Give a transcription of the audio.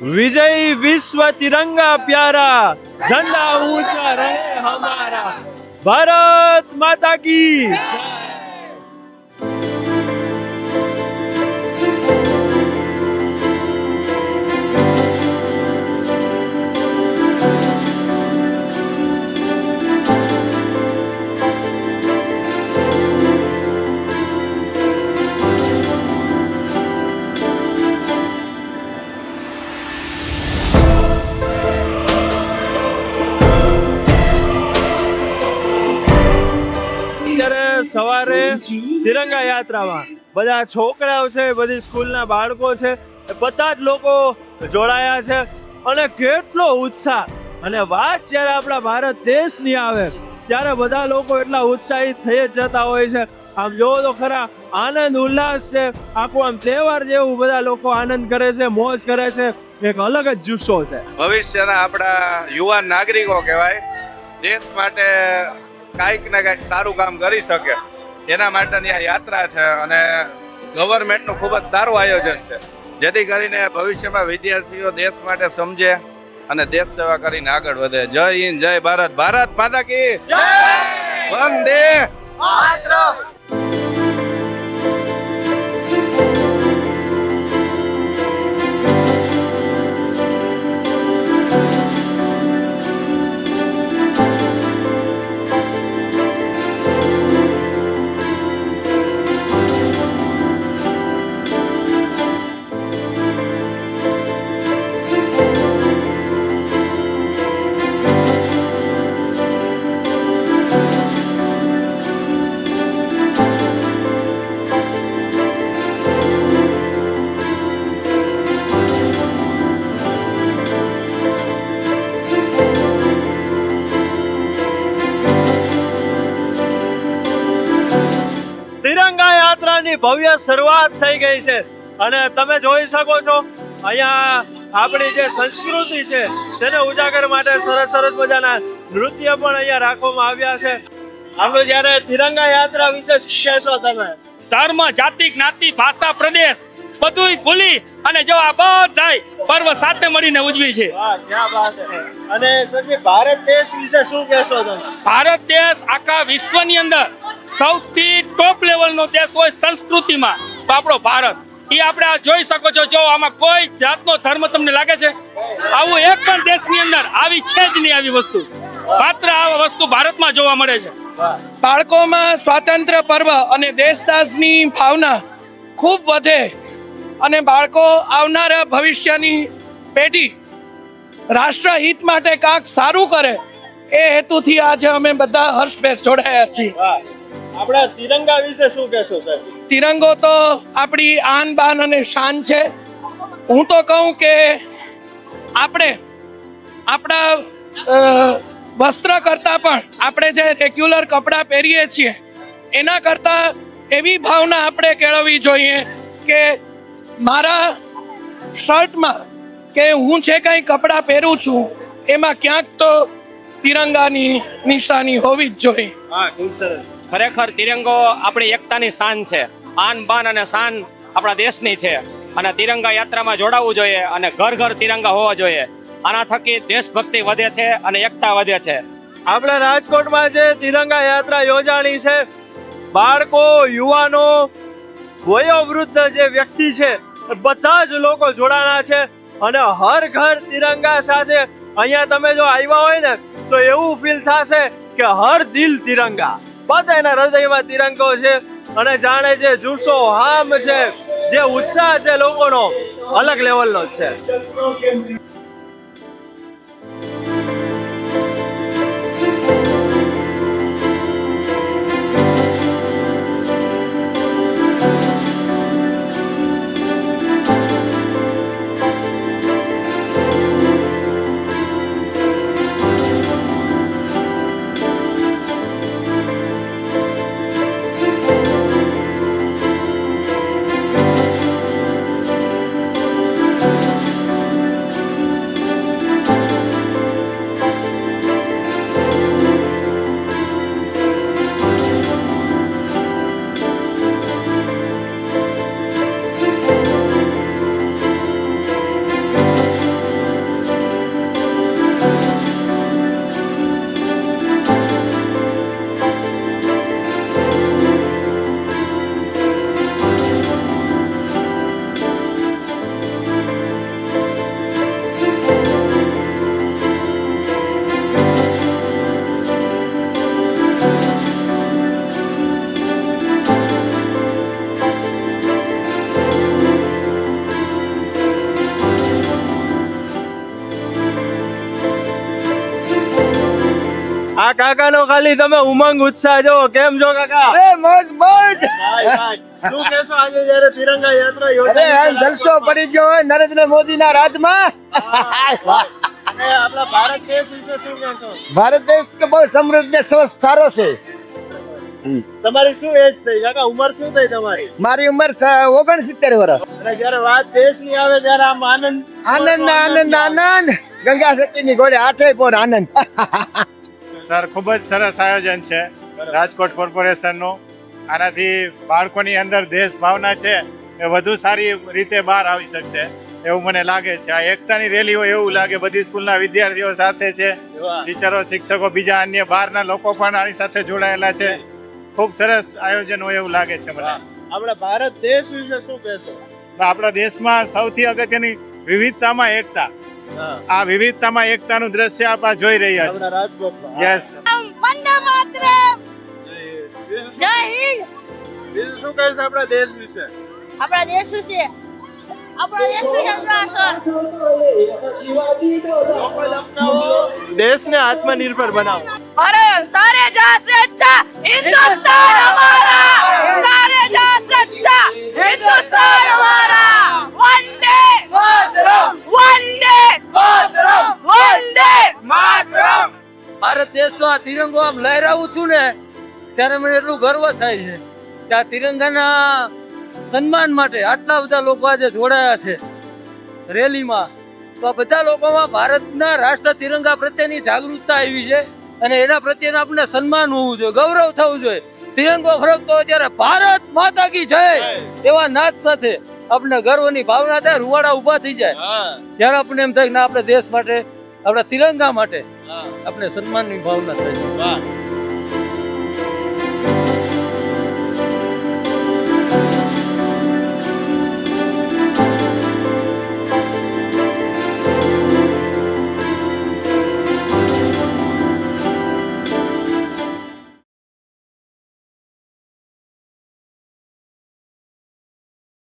વિજય વિશ્વ તિરંગા પ્યારા. ઝંડા ઊંચા રહે હમારા. ભારત માતા કી તિરંગા યાત્રામાં બધા છોકરાઓ છે, બધી સ્કૂલના બાળકો છે બધા જ લોકો જોડાયા છે. અને કેટલો ઉત્સાહ. અને વાત જ્યારે આપણા ભારત દેશની આવે, ત્યારે બધા લોકો એટલા ઉત્સાહિત થઈ જ જતા હોય છે. આમ જોવો તો ખરા, આનંદ, ઉલ્લાસ છે. આખું આમ તહેવાર જેવું બધા લોકો આનંદ કરે છે, મોજ કરે છે. એક અલગ જ જુસ્સો છે. ભવિષ્યના આપણા યુવાન નાગરિકો કહેવાય, દેશ માટે કાંઈક ને કાંઈક સારું કામ કરી શકે. એના માટેની આ યાત્રા છે અને ગવર્મેન્ટનું ખૂબ જ સારું આયોજન છે. જેથી કરીને ભવિષ્યમાં વિદ્યાર્થીઓ દેશ માટે સમજે અને દેશ સેવા કરીને આગળ વધે. જય હિન્દ, જય ભારત. ભારત માતા કી વંદે તિરંગા યાત્રાની ભવ્ય શરૂઆત થઈ ગઈ છે. અને તમે જોઈ શકો છો અહીંયા આપણી જે સંસ્કૃતિ છે તેને ઉજાગર માટે સરસ સરસ મજાના નૃત્ય પણ અહીંયા રાખવામાં આવ્યા છે. આપણે જ્યારે તિરંગા યાત્રા વિશે શીખ્યા તમે. ધર્મ જાતિ જ્ઞાતિ ભાષા પ્રદેશ બધુંય ભૂલી અને જો આ બધાય પર્વ સાથે મળીને ઉજવી છે. અને સરજી ભારત દેશ વિશે શું કહેશો તમે? ભારત દેશ આખા વિશ્વની અંદર સૌથી ટોપ લેવલનો દેશ હોય સંસ્કૃતિમાં. તો આપણો ભારત. એ આપણે આ જોઈ શકો છો. જો આમાં કોઈ જાતનો ધર્મ તમને લાગે છે? આવું એક પણ દેશની અંદર આવી છે જ નહીં આવી વસ્તુ. માત્ર આ વસ્તુ ભારતમાં જોવા મળે છે. બાળકોમાં સ્વાતંત્ર્ય પર્વ અને દેશદાસની ભાવના ખૂબ વધે અને બાળકો આવનારા ભવિષ્યની પેઢી રાષ્ટ્રહિત માટે કાંક સારું કરે એ હેતુથી આજે અમે બધા હર્ષભેર જોડાયા છીએ. આપણા તિરંગા વિશે શું કહેશો સાહેબ? તિરંગો તો આપણી આન બાન અને શાન છે. હું તો કહું કે આપણે આપણા વસ્ત્ર કરતાં પણ આપણે જે રેગ્યુલર કપડાં પહેરીએ છીએ એના કરતાં એવી ભાવના આપણે કેળવવી જોઈએ કે મારા શર્ટમાં કે હું જે કંઈ કપડાં પહેરું છું એમાં ક્યાંક તો તિરંગાની નિશાની હોવી જ જોઈએ. હા ખૂબ સરસ. ખરેખર તિરંગો આપણી એકતાની શાન છે. આન બાન અને શાન આપણા દેશની છે. અને તિરંગા યાત્રામાં જોડાવવું જોઈએ અને ઘર ઘર તિરંગા હોવા જોઈએ. આના થકી દેશભક્તિ વધે છે અને એકતા વધે છે. આપણા રાજકોટમાં જે તિરંગા યાત્રા યોજાણી છે, બાળકો, યુવાનો, વયોવૃદ્ધ જે વ્યક્તિ છે બધા જ લોકો જોડાણા છે. અને હર ઘર તિરંગા સાથે અહીંયા તમે જો આવ્યા હોય ને, તો એવું ફીલ થશે કે હર દિલ તિરંગા. બધાના હૃદયમાં તિરંગો છે અને જાણે છે જુસ્સો, હામ છે. જે ઉત્સાહ છે લોકોનો, અલગ લેવલનો છે. આ કાકા નો ખાલી તમે ઉમંગ ઉત્સાહ જો કેમ છો કાકા? અરે મોજ મોજ. શું કહેશો આજે જ્યારે તિરંગા યાત્રા યોજાઈ આ જલસો પડી ગયો હોય નરેન્દ્ર મોદી ના રાજમાં આપણા ભારત દેશ વિશે શું કહેશો? ભારત દેશ તો બહુ સમૃદ્ધ દેશ સારો છે. તમારી શું એજ થઈ? કાકા ઉંમર શું થઈ તમારી? મારી ઉંમર ઓગણસિત્તેર વર્ષ અને જયારે વાત દેશની આવે ત્યારે આમ આનંદ આનંદ આનંદ આનંદ ગંગા સતી ની ઘોડે આઠે પોર આનંદ. સર ખૂબ જ સરસ આયોજન છે રાજકોટ કોર્પોરેશનનું. આનાથી બાળકોની અંદર દેશ ભાવના છે એ વધુ સારી રીતે બહાર આવી શકશે એવું મને લાગે છે. આ એકતાની રેલી હોય એવું લાગે બધી સ્કૂલના વિદ્યાર્થીઓ સાથે છે ટીચરો શિક્ષકો બીજા અન્ય બહારના લોકો પણ આની સાથે જોડાયેલા છે. ખૂબ સરસ આયોજન હોય એવું લાગે છે મને. આપણા ભારત દેશ વિશે શું કહેશો? આપણા દેશમાં સૌથી અગત્યની વિવિધતામાં એકતા. આ વિવિધતામાં એકતાનું દ્રશ્ય આપ આ જોઈ રહ્યા છો. યસ વંદે માતરમ. જય હિન્દ. બીજું શું કહીશ આપણા દેશ વિશે? આપણા દેશ વિશે. આપણા દેશ વિશે દેશને આત્મનિર્ભર બનાવો. અરે સારે જહાં સે હિન્દુસ્તાન હમારા સારે જહાં સે હિન્દુસ્તાન હમારા આ તિરંગો આમ લહેરાવું છું ને ત્યારે મને એટલું ગર્વ થાય છે કે આ તિરંગાના સન્માન માટે આટલા બધા લોકો આજે જોડાયા છે રેલીમાં. તો બધા લોકોમાં ભારતના રાષ્ટ્ર તિરંગા પ્રત્યેની જાગૃતતા આવી છે અને એના પ્રત્યેનું આપણને સન્માન હોવું જોઈએ ગૌરવ થવું જોઈએ. તિરંગો ફરકતો હોય ત્યારે ભારત માતા કી જય! એવા નાદ સાથે આપણે ગર્વની ભાવના થાય રૂવાડા ઊભા થઈ જાય. ત્યારે આપણને એમ થાય કે ના આપણે દેશ માટે આપણા તિરંગા માટે આપણે સન્માનની ભાવના થાય